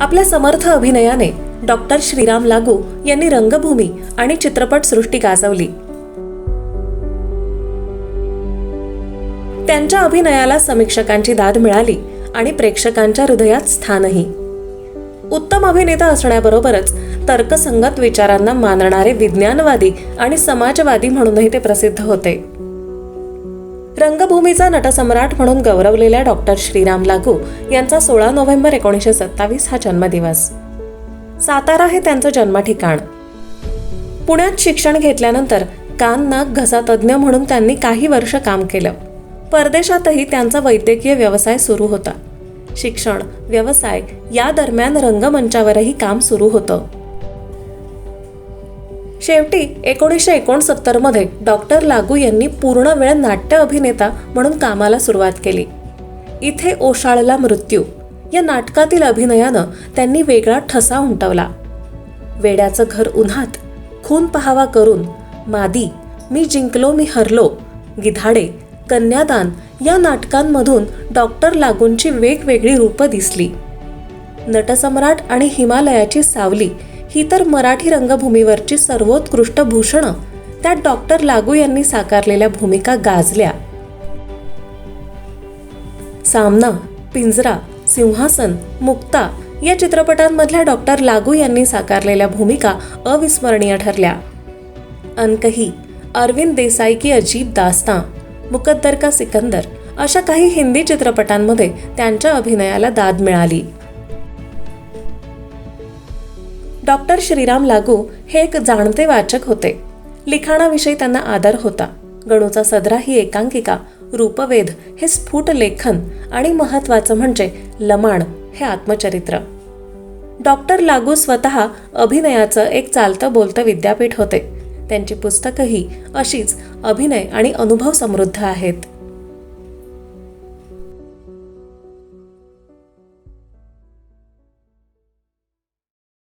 आपल्या समर्थ अभिनयाने डॉक्टर श्रीराम लागू यांनी रंगभूमी आणि चित्रपट सृष्टी गाजवली. त्यांच्या अभिनयाला समीक्षकांची दाद मिळाली आणि प्रेक्षकांच्या हृदयात स्थानही. उत्तम अभिनेता असण्याबरोबरच तर्कसंगत विचारांना मानणारे विज्ञानवादी आणि समाजवादी म्हणूनही ते प्रसिद्ध होते. रंगभूमीचा नटसम्राट म्हणून गौरवलेल्या डॉक्टर श्रीराम लागू यांचा सोळा नोव्हेंबर एकोणीसशे सत्तावीस हा जन्मदिवस. सातारा हे त्यांचं जन्मठिकाण. पुण्यात शिक्षण घेतल्यानंतर कान नाक घसा तज्ज्ञ म्हणून त्यांनी काही वर्ष काम केलं. परदेशातही त्यांचा वैद्यकीय व्यवसाय सुरू होता. शिक्षण व्यवसाय या दरम्यान रंगमंचावरही काम सुरू होतं. शेवटी एकोणीसशे एकोणसत्तरमध्ये डॉक्टर लागू यांनी पूर्ण वेळ नाट्य अभिनेता म्हणून कामाला सुरुवात केली. इथे ओशाळला मृत्यू. या नाटकातील अभिनयानं त्यांनी वेगळा ठसा उमटवला. वेड्याचं घर उन्हात खून पहावा करून मादी मी जिंकलो मी हरलो गिधाडे कन्यादान या नाटकांमधून डॉक्टर लागूंची वेगवेगळी रूपं दिसली. नटसम्राट आणि हिमालयाची सावली ही तर मराठी रंगभूमीवरची सर्वोत्कृष्ट भूषणं. त्यात डॉक्टर लागू यांनी साकारलेल्या भूमिका गाजल्या. सामना पिंजरा सिंहासन मुक्ता या चित्रपटांमधल्या डॉक्टर लागू यांनी साकारलेल्या भूमिका अविस्मरणीय ठरल्या. अनकही अरविंद देसाई की अजीब दास्तां मुकद्दर का सिकंदर अशा काही हिंदी चित्रपटांमध्ये त्यांच्या अभिनयाला दाद मिळाली. डॉक्टर श्रीराम लागू हे एक जाणते वाचक होते. लिखाणाविषयी त्यांना आदर होता. गणूचा सदरा ही एकांकिका रूपवेध हे स्फुट लेखन आणि महत्वाचं म्हणजे लमाण हे आत्मचरित्र. डॉक्टर लागू स्वतः अभिनयाचं एक चालतं बोलतं विद्यापीठ होते. त्यांची पुस्तकंही अशीच अभिनय आणि अनुभव समृद्ध आहेत.